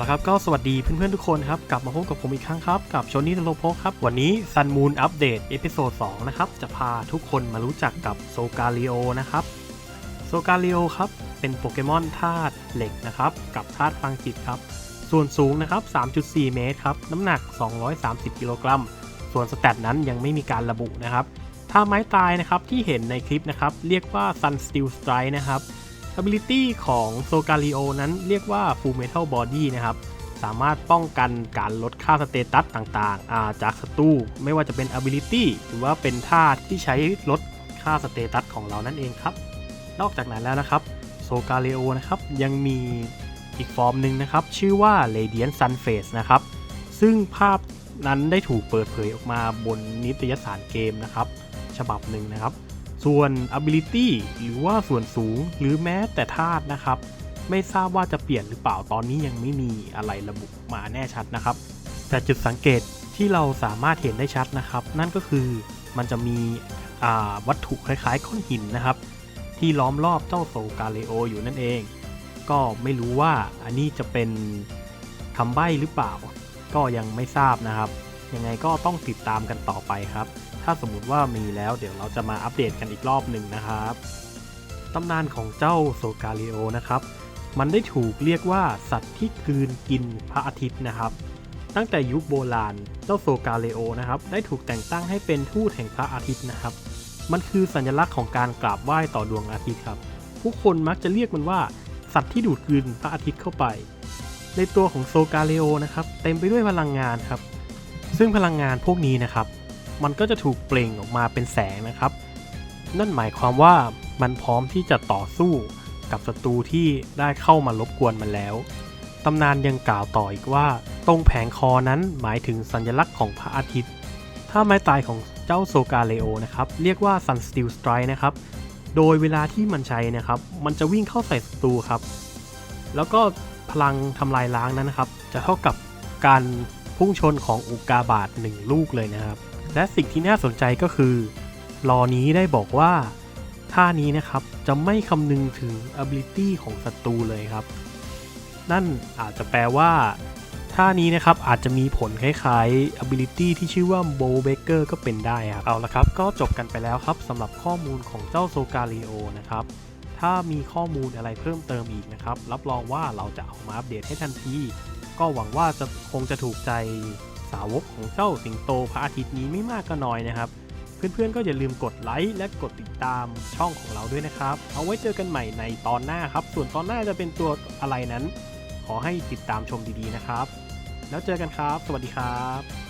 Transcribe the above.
ละครับก็สวัสดีเพื่อนๆทุกคนครับ กลับมาพบกับผมอีกครั้งครับ กับชนี่ตโลโพครับ วันนี้ซันมูนอัปเดตเอพิโซด2นะครับ จะพาทุกคนมารู้จักกับโซกา l ิโอนะครับโซกา l ิโอครับ เป็นโปเกมอนธาตุเหล็กนะครับ กับธาตุพลังจิตครับ ส่วนสูงนะครับ 3.4 เมตรครับ น้ำหนัก 230 กิโลกรัม ส่วนสแตทนั้นยังไม่มีการระบุนะครับถ้าไม้ตายนะครับที่เห็นในคลิปนะครับ เรียกว่า Sun Steel Strike นะครับ ability ของโซกา l ิโอนั้นเรียกว่า Full Metal Body นะครับ สามารถป้องกันการลดค่าสเตตัสต่างๆาจากศัตรูไม่ว่าจะเป็น ability หรือว่าเป็นท่าที่ใช้ลดค่าสเตตัสของเรานั่นเองครับ นอกจากนั้นแล้วนะครับโซกา l ิโอนะครับยังมีอีกฟอร์มหนึ่งนะครับ ชื่อว่า Radiant Sun Face นะครับ ซึ่งภาพนั้นได้ถูกเปิดเผยออกมาบนนิตยสารเกมนะครับ ฉบับหนึ่งนะครับ ส่วน ability หรือว่าส่วนสูงหรือแม้แต่ธาตุนะครับ ไม่ทราบว่าจะเปลี่ยนหรือเปล่าตอนนี้ยังไม่มีอะไรระบุมาแน่ชัดนะครับ แต่จุดสังเกตที่เราสามารถเห็นได้ชัดนะครับ นั่นก็คือมันจะมีวัตถุคล้ายๆก้อนหินนะครับ ที่ล้อมรอบเจ้าโซกาเลโออยู่นั่นเอง ก็ไม่รู้ว่าอันนี้จะเป็นคำใบ้หรือเปล่า ก็ยังไม่ทราบนะครับ ยังไงก็ต้องติดตามกันต่อไปครับ ถ้าสมมติว่ามีแล้วเดี๋ยวเราจะมาอัปเดตกันอีกรอบหนึ่งนะครับตำนานของเจ้าโซกา l ิโอนะครับ มันได้ถูกเรียกว่าสัตว์ที่กลืนกินพระอาทิตย์นะครับ ตั้งแต่ยุคโบราณเจ้าโซกา l ิโอนะครับได้ถูกแต่งตั้งให้เป็นทูตแห่งพระอาทิตย์นะครับ มันคือสัญลักษณ์ของการกราบไหว้ต่อดวงอาทิตย์ครับ ผู้คนมักจะเรียกมันว่าสัตว์ที่ดูดกลืนพระอาทิตย์เข้าไป ในตัวของโซกา l ิโอนะครับเต็มไปด้วยพลังงานครับ ซึ่งพลังงานพวกนี้นะครับ มันก็จะถูกเปล่งออกมาเป็นแสงนะครับ นั่นหมายความว่ามันพร้อมที่จะต่อสู้กับศัตรูที่ได้เข้ามารบกวนมันแล้ว ตำนานยังกล่าวต่ออีกว่า ตรงแผงคอนั้นหมายถึงสัญลักษณ์ของพระอาทิตย์ ถ้าไม้ตายของเจ้าโซกาเลโอนะครับ เรียกว่า Sun Steel Strike นะครับ โดยเวลาที่มันใช้นะครับ มันจะวิ่งเข้าใส่ศัตรูครับ แล้วก็พลังทำลายล้างนั้นนะครับ จะเท่ากับการพุ่งชนของอุกกาบาตหนึ่งลูกเลยนะครับ และสิ่งที่น่าสนใจก็คือลอนี้ได้บอกว่า ท่านี้นะครับจะไม่คำนึงถึง ability ของศัตรูเลยครับ นั่นอาจจะแปลว่า ท่านี้นะครับอาจจะมีผลคล้ายๆ ability ที่ชื่อว่า bow b a k e r ก็เป็นได้ครับเอาละครับ ก็จบกันไปแล้วครับสำหรับข้อมูลของเจ้าโซกา l ิโอนะครับ ถ้ามีข้อมูลอะไรเพิ่มเติมอีกนะครับ รับรองว่าเราจะเอามาอัปเดตให้ทันที ก็หวังว่าจะคงจะถูกใจ สาวกของเจ้าสิงโตพระอาทิตย์นี้ไม่มากก็น้อยนะครับ เพื่อนๆก็อย่าลืมกดไลค์และกดติดตามช่องของเราด้วยนะครับ เอาไว้เจอกันใหม่ในตอนหน้าครับ ส่วนตอนหน้าจะเป็นตัวอะไรนั้น ขอให้ติดตามชมดีๆนะครับ แล้วเจอกันครับ สวัสดีครับ